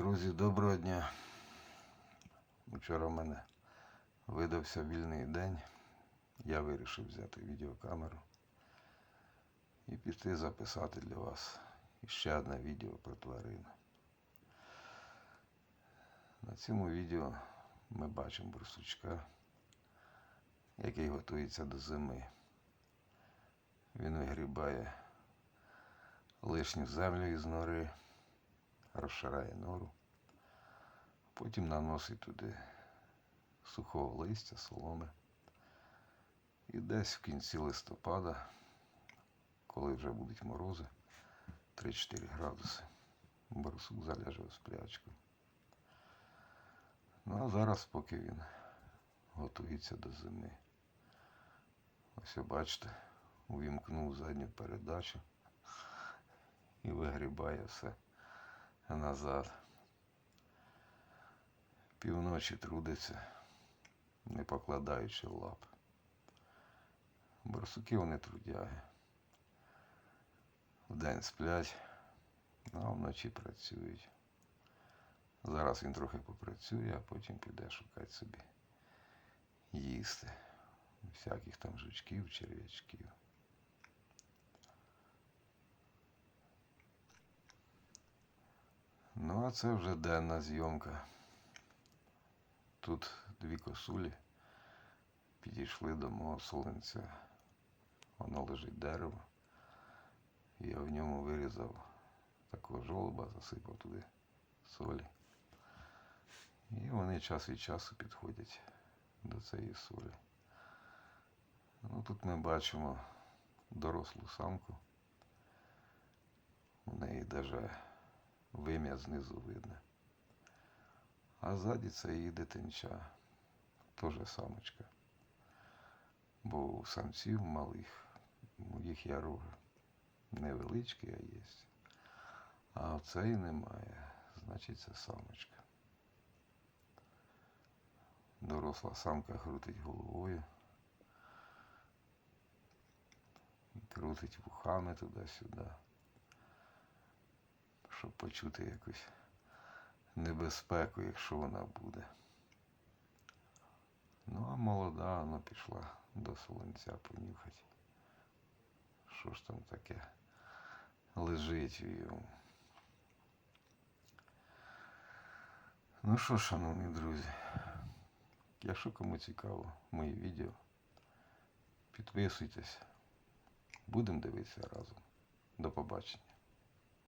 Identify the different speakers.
Speaker 1: Друзі, доброго дня. Вчора в мене видався вільний день. Я вирішив взяти відеокамеру і піти записати для вас ще одне відео про тварин. На цьому відео ми бачимо борсучка, який готується до зими. Він вигрібає лишню землю із нори розширяє нору, потім наносить туди сухого листя, соломи. І десь в кінці листопада, коли вже будуть морози, 3-4 градуси, барсук заляже в сплячку. Ну а зараз, поки він готується до зими. Ось ви бачите, увімкнув задню передачу і вигрібає все назад. Півночі трудиться, не покладаючи лап. Барсуки вони трудяги. Вдень сплять, а вночі працюють. Зараз він трохи попрацює, а потім піде шукати собі їсти. Всяких там жучків, черв'ячків. Ну, а це вже денна зйомка. Тут дві косулі підійшли до мого солинця. Воно лежить дерево. Я в ньому вирізав такого жолоба, засипав туди солі. І вони час від часу підходять до цієї солі. Ну, тут ми бачимо дорослу самку. У неї навіть вим'я знизу видно. А ззаді це її дитинча, теж самочка. Бо у самців малих, їх є роги. Невеличкі, а є. А в цей немає, значить це самочка. Доросла самка крутить головою. Крутить вухами туди-сюди щоб почути якусь небезпеку, якщо вона буде. Ну, а молода вона пішла до солонця понюхати. Що ж там таке лежить в йому. Ну що, шановні друзі, якщо кому цікаво мої відео, підписуйтесь. Будемо дивитися разом. До побачення.